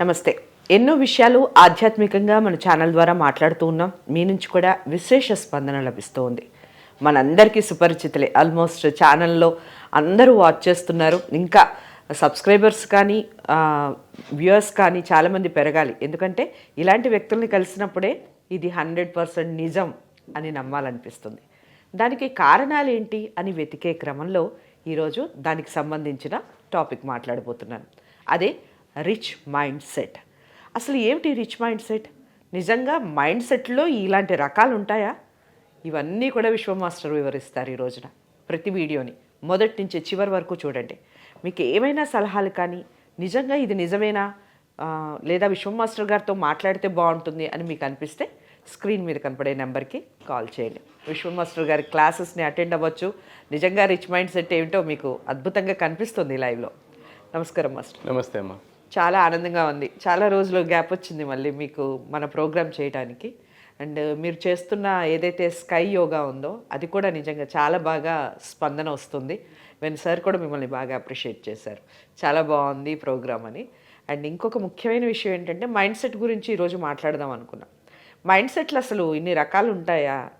నమస్తే. ఎన్నో విషయాలు ఆధ్యాత్మికంగా మన ఛానల్ ద్వారా మాట్లాడుతూ ఉన్నాం. మీ నుంచి కూడా విశేష స్పందన లభిస్తూ ఉంది మనందరికీ సుపరిచితులే. ఆల్మోస్ట్ ఛానల్లో అందరూ వాచ్ చేస్తున్నారు. ఇంకా సబ్స్క్రైబర్స్ కానీ వ్యూయర్స్ కానీ చాలామంది పెరగాలి. ఎందుకంటే ఇలాంటి వ్యక్తుల్ని కలిసినప్పుడే ఇది హండ్రెడ్ పర్సెంట్ నిజం అని నమ్మాలనిపిస్తుంది. దానికి కారణాలు ఏంటి అని వెతికే క్రమంలో ఈరోజు దానికి సంబంధించిన టాపిక్ మాట్లాడబోతున్నాను. అదే రిచ్ మైండ్ సెట్ అసలు ఏమిటి రిచ్ మైండ్ సెట్ నిజంగా మైండ్ సెట్లో ఇలాంటి రకాలు ఉంటాయా ఇవన్నీ కూడా విశ్వ మాస్టర్ వివరిస్తారు ఈ రోజున ప్రతి వీడియోని. మొదటి నుంచి చివరి వరకు చూడండి. మీకు ఏమైనా సలహాలు కానీ నిజంగా ఇది నిజమేనా? లేదా విశ్వమాస్టర్ గారితో మాట్లాడితే బాగుంటుంది అని మీకు అనిపిస్తే స్క్రీన్ మీద కనపడే నెంబర్కి కాల్ చేయండి. విశ్వమాస్టర్ గారి క్లాసెస్ని అటెండ్ అవ్వచ్చు. నిజంగా రిచ్ మైండ్ సెట్ ఏమిటో మీకు అద్భుతంగా కనిపిస్తుంది లైవ్లో. నమస్కారం మాస్టర్. నమస్తే అమ్మా. చాలా ఆనందంగా ఉంది. చాలా రోజులు గ్యాప్ వచ్చింది మళ్ళీ మీకు మన ప్రోగ్రామ్ చేయడానికి అండ్ మీరు చేస్తున్న ఏదైతే స్కై యోగా ఉందో అది కూడా నిజంగా చాలా బాగా స్పందన వస్తుంది. వెన్ సార్ కూడా మిమ్మల్ని బాగా అప్రిషియేట్ చేశారు. చాలా బాగుంది ప్రోగ్రామ్ అని. అండ్ ఇంకొక ముఖ్యమైన విషయం ఏంటంటే మైండ్ సెట్ గురించి ఈరోజు మాట్లాడదాం అనుకున్నాం. మైండ్ సెట్లు అసలు ఇన్ని రకాలు ఉంటాయా?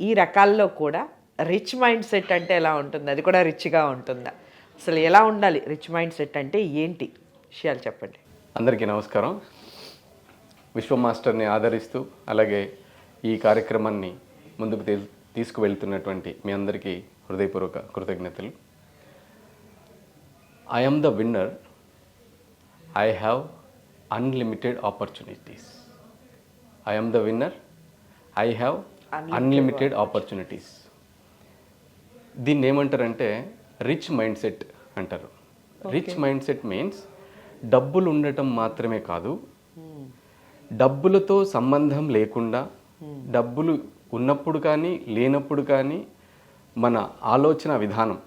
ఈ రకాల్లో కూడా రిచ్ మైండ్ సెట్ అంటే ఎలా ఉంటుంది? అది కూడా రిచ్గా ఉంటుందా? అసలు ఎలా ఉండాలి? రిచ్ మైండ్ సెట్ అంటే ఏంటి? విషయాలు చెప్పండి. అందరికీ నమస్కారం. విశ్వ మాస్టర్ని ఆదరిస్తూ అలాగే ఈ కార్యక్రమాన్ని ముందుకు తీసుకువెళ్తున్నటువంటి మీ అందరికీ హృదయపూర్వక కృతజ్ఞతలు. I am the winner I have unlimited opportunities I am the winner I have unlimited opportunities దీన్ని ఏమంటారంటే రిచ్ మైండ్ సెట్ అంటారు. రిచ్ మైండ్ సెట్ మీన్స్ డబ్బులు ఉండటం మాత్రమే కాదు డబ్బులతో సంబంధం లేకుండా డబ్బులు ఉన్నప్పుడు కానీ లేనప్పుడు కానీ మన ఆలోచన విధానం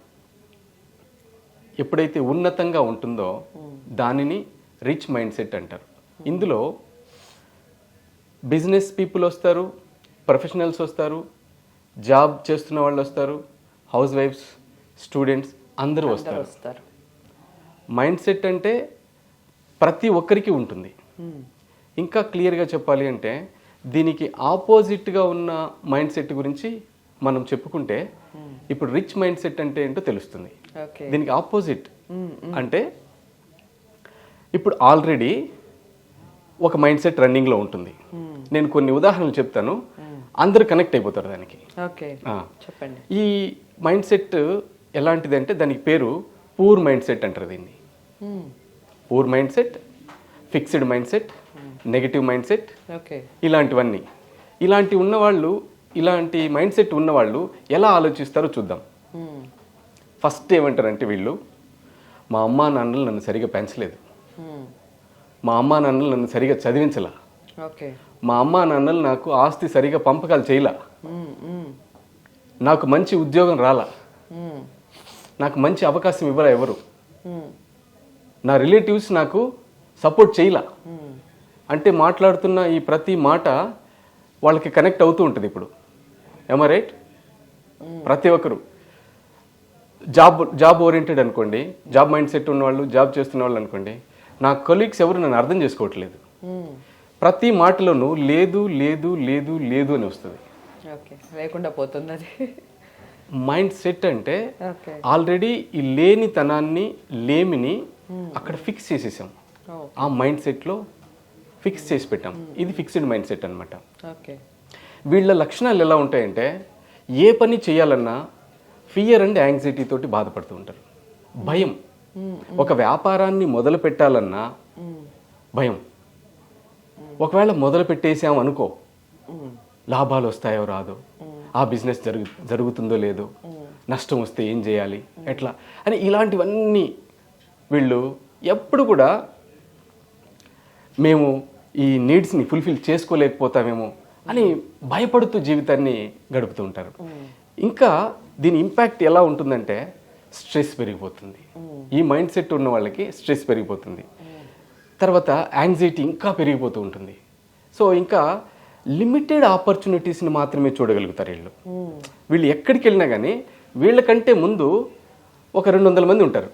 ఎప్పుడైతే ఉన్నతంగా ఉంటుందో దానిని రిచ్ మైండ్ సెట్ అంటారు. ఇందులో బిజినెస్ పీపుల్ వస్తారు ప్రొఫెషనల్స్ వస్తారు జాబ్ చేస్తున్న వాళ్ళు వస్తారు హౌస్ వైఫ్స్ స్టూడెంట్స్ అందరూ వస్తారు. వస్తారు. మైండ్ సెట్ అంటే ప్రతి ఒక్కరికి ఉంటుంది. ఇంకా క్లియర్గా చెప్పాలి అంటే దీనికి ఆపోజిట్గా ఉన్న మైండ్ సెట్ గురించి మనం చెప్పుకుంటే ఇప్పుడు రిచ్ మైండ్ సెట్ అంటే ఏంటో తెలుస్తుంది. దీనికి ఆపోజిట్ అంటే ఇప్పుడు ఆల్రెడీ ఒక మైండ్ సెట్ రన్నింగ్లో ఉంటుంది. నేను కొన్ని ఉదాహరణలు చెప్తాను. అందరూ కనెక్ట్ అయిపోతారు దానికి. చెప్పండి. ఈ మైండ్ సెట్ ఎలాంటిది అంటే దానికి పేరు పూర్ మైండ్ సెట్ అంటారు దీన్ని. Poor mindset fixed mindset negative mindset ఇలాంటివన్నీ. ఇలాంటి ఉన్నవాళ్ళు ఇలాంటి మైండ్ సెట్ ఉన్నవాళ్ళు ఎలా ఆలోచిస్తారో చూద్దాం. ఫస్ట్ ఏమంటారంటే వీళ్ళు మా అమ్మా నాన్నలు నన్ను సరిగా పెంచలేదు. మా అమ్మా నాన్నలు నన్ను సరిగా చదివించలా. ఓకే మా అమ్మా నాన్నలు నాకు ఆస్తి సరిగా పంపకాలు చేయలా. నాకు మంచి ఉద్యోగం రాలా. నాకు మంచి అవకాశం ఇవ్వరా ఎవరు? నా రిలేటివ్స్ నాకు సపోర్ట్ చేయలా. అంటే మాట్లాడుతున్న ఈ ప్రతి మాట వాళ్ళకి కనెక్ట్ అవుతూ ఉంటుంది ఇప్పుడు. ఏమా రైట్ ప్రతి ఒక్కరు. జాబ్ జాబ్ ఓరియంటెడ్ అనుకోండి జాబ్ మైండ్ సెట్ ఉన్నవాళ్ళు జాబ్ చేస్తున్న వాళ్ళు అనుకోండి నా కొలీగ్స్ ఎవరు నన్ను అర్థం చేసుకోవట్లేదు. ప్రతి మాటలోనూ లేదు లేదు లేదు లేదు అని వస్తుంది. ఓకే లేకుండా పోతుంది అది. మైండ్ సెట్ అంటే ఆల్రెడీ ఈ లేనితనాన్ని లేమిని అక్కడ ఫిక్స్ చేసేసాం. ఓ ఆ మైండ్ సెట్లో ఫిక్స్ చేసి పెట్టాం. ఇది ఫిక్స్డ్ మైండ్ సెట్ అనమాట ఓకే వీళ్ళ లక్షణాలు ఎలా ఉంటాయంటే ఏ పని చేయాలన్నా ఫియర్ అండ్ యాంగ్జైటీ తోటి బాధపడుతూ ఉంటారు. భయం. ఒక వ్యాపారాన్ని మొదలు పెట్టాలన్నా భయం. ఒకవేళ మొదలు పెట్టేసాం అనుకో లాభాలు వస్తాయో రాదో ఆ బిజినెస్ జరుగు జరుగుతుందో లేదో నష్టం వస్తే ఏం చేయాలి ఎట్లా అని ఇలాంటివన్నీ వీళ్ళు ఎప్పుడు కూడా మేము ఈ నీడ్స్ని ఫుల్ఫిల్ చేసుకోలేకపోతామేమో అని భయపడుతూ జీవితాన్ని గడుపుతూ ఉంటారు. ఇంకా దీని ఇంపాక్ట్ ఎలా ఉంటుందంటే స్ట్రెస్ పెరిగిపోతుంది. ఈ మైండ్ సెట్ ఉన్న వాళ్ళకి స్ట్రెస్ పెరిగిపోతుంది. తర్వాత యాంగ్జైటీ ఇంకా పెరిగిపోతూ ఉంటుంది. సో ఇంకా లిమిటెడ్ ఆపర్చునిటీస్ని మాత్రమే చూడగలుగుతారు వీళ్ళు. వీళ్ళు ఎక్కడికి వెళ్ళినా కానీ వీళ్ళకంటే ముందు ఒక రెండు వందల మంది ఉంటారు.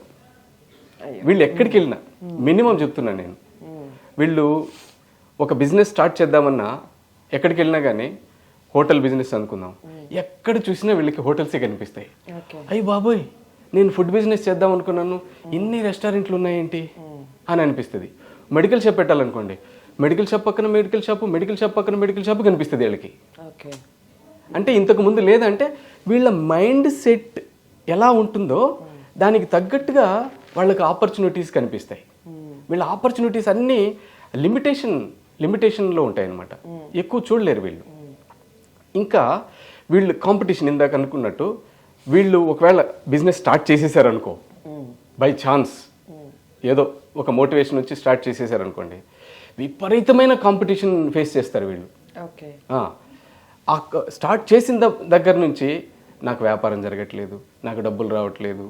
వీళ్ళు ఎక్కడికి వెళ్ళినా మినిమం చెప్తున్నా నేను. వీళ్ళు ఒక బిజినెస్ స్టార్ట్ చేద్దామన్నా ఎక్కడికి వెళ్ళినా కానీ హోటల్ బిజినెస్ అనుకుందాం. ఎక్కడ చూసినా వీళ్ళకి హోటల్సే కనిపిస్తాయి. అయ్యి బాబోయ్ నేను ఫుడ్ బిజినెస్ చేద్దాం అనుకున్నాను. ఇన్ని రెస్టారెంట్లు ఉన్నాయేంటి? అని అనిపిస్తుంది. మెడికల్ షాప్ పెట్టాలనుకోండి. మెడికల్ షాప్ పక్కన మెడికల్ షాప్ మెడికల్ షాప్ పక్కన మెడికల్ షాప్ కనిపిస్తుంది వీళ్ళకి. అంటే ఇంతకు ముందు లేదంటే వీళ్ళ మైండ్ సెట్ ఎలా ఉంటుందో దానికి తగ్గట్టుగా వాళ్ళకి ఆపర్చునిటీస్ కనిపిస్తాయి. వీళ్ళ ఆపర్చునిటీస్ అన్నీ లిమిటేషన్ లిమిటేషన్లో ఉంటాయి అన్నమాట ఎక్కువ చూడలేరు వీళ్ళు. ఇంకా వీళ్ళు కాంపిటీషన్ ఇందాక అనుకున్నట్టు వీళ్ళు ఒకవేళ బిజినెస్ స్టార్ట్ చేసేసారనుకో బై ఛాన్స్ ఏదో ఒక మోటివేషన్ వచ్చి స్టార్ట్ చేసేసారనుకోండి విపరీతమైన కాంపిటీషన్ ఫేస్ చేస్తారు వీళ్ళు. ఆ, స్టార్ట్ చేసిన దగ్గర నుంచి నాకు వ్యాపారం జరగట్లేదు నాకు డబ్బులు రావట్లేదు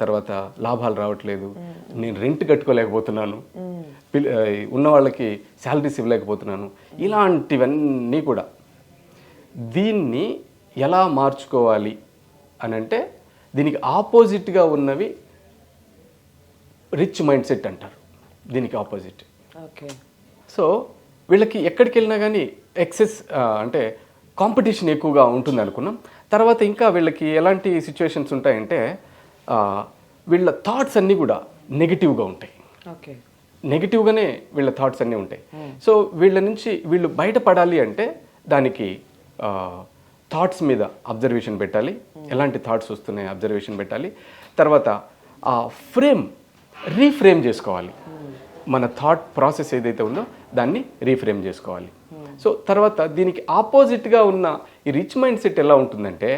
తర్వాత లాభాలు రావట్లేదు. నేను రెంట్ కట్టుకోలేకపోతున్నాను. ఉన్న వాళ్ళకి శాలరీస్ ఇవ్వలేకపోతున్నాను. ఇలాంటివన్నీ కూడా. దీన్ని ఎలా మార్చుకోవాలి అని అంటే దీనికి ఆపోజిట్గా ఉన్నవి రిచ్ మైండ్ సెట్ అంటారు. దీనికి ఆపోజిట్. ఓకే. సో వీళ్ళకి ఎక్కడికి వెళ్ళినా కానీ ఎక్సెస్ అంటే కాంపిటీషన్ ఎక్కువగా ఉంటుంది అనుకున్నాం. తర్వాత ఇంకా వీళ్ళకి ఎలాంటి సిచ్యువేషన్స్ ఉంటాయంటే వీళ్ళ థాట్స్ అన్నీ కూడా నెగిటివ్గా ఉంటాయి. ఓకే. నెగిటివ్గానే వీళ్ళ థాట్స్ అన్నీ ఉంటాయి. సో వీళ్ళ నుంచి వీళ్ళు బయటపడాలి అంటే దానికి థాట్స్ మీద అబ్జర్వేషన్ పెట్టాలి. ఎలాంటి థాట్స్ వస్తున్నాయి అబ్జర్వేషన్ పెట్టాలి. తర్వాత ఆ ఫ్రేమ్ రీఫ్రేమ్ చేసుకోవాలి. మన థాట్ ప్రాసెస్ ఏదైతే ఉందో దాన్ని రీఫ్రేమ్ చేసుకోవాలి. సో తర్వాత దీనికి ఆపోజిట్గా ఉన్న ఈ రిచ్ మైండ్ సెట్ ఎలా ఉంటుందంటే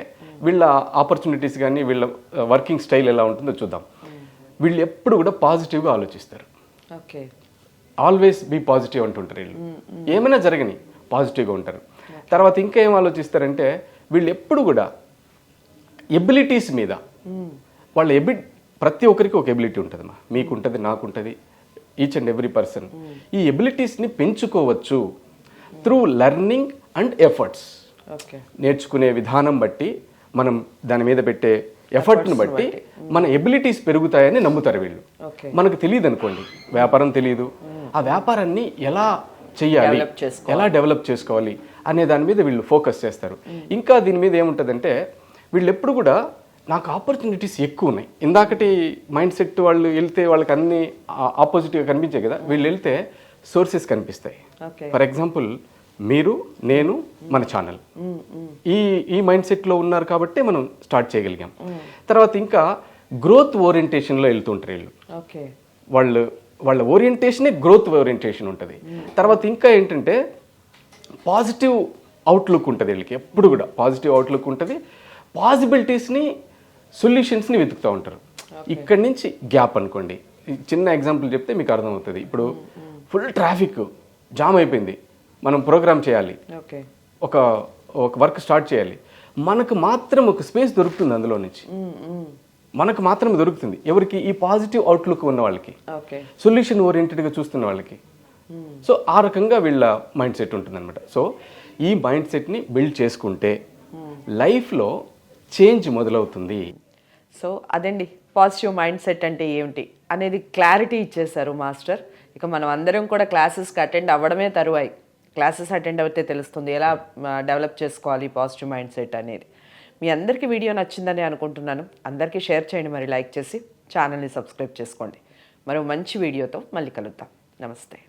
వీళ్ళ ఆపర్చునిటీస్ కానీ వీళ్ళ వర్కింగ్ స్టైల్ ఎలా ఉంటుందో చూద్దాం. వీళ్ళు ఎప్పుడు కూడా పాజిటివ్గా ఆలోచిస్తారు. ఓకే. ఆల్వేస్ బీ పాజిటివ్ అంటుంటారు వీళ్ళు. ఏమైనా జరగని పాజిటివ్గా ఉంటారు. తర్వాత ఇంకా ఏం ఆలోచిస్తారంటే వీళ్ళు ఎప్పుడు కూడా ఎబిలిటీస్ మీద వాళ్ళ ఎబి ప్రతి ఒక్కరికి ఒక ఎబిలిటీ ఉంటుందమ్మా. మీకు ఉంటుంది నాకు ఉంటుంది ఈచ్ అండ్ ఎవ్రీ పర్సన్ ఈ ఎబిలిటీస్ని పెంచుకోవచ్చు through learning and efforts okay. నేర్చుకునే విధానం బట్టి మనం దాని మీద పెట్టే ఎఫర్ట్ని బట్టి మన ఎబిలిటీస్ పెరుగుతాయని నమ్ముతారు వీళ్ళు. మనకు తెలియదు అనుకోండి. వ్యాపారం తెలియదు ఆ వ్యాపారాన్ని ఎలా చేసుకోవాలి. ఎలా డెవలప్ చేసుకోవాలి? అనే దాని మీద వీళ్ళు ఫోకస్ చేస్తారు. ఇంకా దీని మీద ఏముంటుందంటే వీళ్ళు ఎప్పుడు కూడా నాకు ఆపర్చునిటీస్ ఎక్కువ ఉన్నాయి. ఇందాకటి మైండ్ సెట్ వాళ్ళు వెళ్తే వాళ్ళకి అన్ని ఆపోజిట్గా కనిపించాయి కదా. వీళ్ళు వెళ్తే సోర్సెస్ కనిపిస్తాయి. ఫర్ ఎగ్జాంపుల్ మీరు నేను మన ఛానల్ ఈ ఈ మైండ్ సెట్లో ఉన్నారు కాబట్టి మనం స్టార్ట్ చేయగలిగాం. తర్వాత ఇంకా గ్రోత్ ఓరియంటేషన్లో వెళ్తుంటారు వీళ్ళు. ఓకే. వాళ్ళు వాళ్ళ ఓరియంటేషనే గ్రోత్ ఓరియంటేషన్ ఉంటుంది. తర్వాత ఇంకా ఏంటంటే పాజిటివ్ అవుట్లుక్ ఉంటుంది వీళ్ళకి ఎప్పుడు కూడా పాజిటివ్ అవుట్లుక్ ఉంటుంది. పాసిబిలిటీస్ని సొల్యూషన్స్ని వెతుకుతూ ఉంటారు. ఇక్కడి నుంచి గ్యాప్ అనుకోండి. చిన్న ఎగ్జాంపుల్ చెప్తే మీకు అర్థమవుతుంది. ఇప్పుడు ఫుల్ ట్రాఫిక్ జామ్ అయిపోయింది. మనం ప్రోగ్రామ్ చేయాలి. ఓకే. ఒక ఒక వర్క్ స్టార్ట్ చేయాలి. మనకు మాత్రం ఒక స్పేస్ దొరుకుతుంది అందులో నుంచి. మనకు మాత్రం దొరుకుతుంది. ఎవరికి ఈ పాజిటివ్ అవుట్లుక్ ఉన్న వాళ్ళకి. సొల్యూషన్ ఓరియంటెడ్గా చూస్తున్న వాళ్ళకి. సో ఆ రకంగా వీళ్ళ మైండ్ సెట్ ఉంటుందన్నమాట. సో ఈ మైండ్ సెట్ని బిల్డ్ చేసుకుంటే లైఫ్లో చేంజ్ మొదలవుతుంది. సో అదండి. పాజిటివ్ మైండ్ సెట్ అంటే ఏమిటి అనేది క్లారిటీ ఇచ్చేశారు మాస్టర్. ఇక మనం అందరం కూడా క్లాసెస్కి అటెండ్ అవ్వడమే తరువాయి. క్లాసెస్ అటెండ్ అవుతే తెలుస్తుంది. ఎలా డెవలప్ చేసుకోవాలి పాజిటివ్ మైండ్ సెట్ అనేది. మీ అందరికీ వీడియో నచ్చిందని అనుకుంటున్నాను. అందరికీ షేర్ చేయండి మరి లైక్ చేసి ఛానల్ని సబ్స్క్రైబ్ చేసుకోండి. మరో మంచి వీడియోతో మళ్ళీ కలుద్దాం. నమస్తే.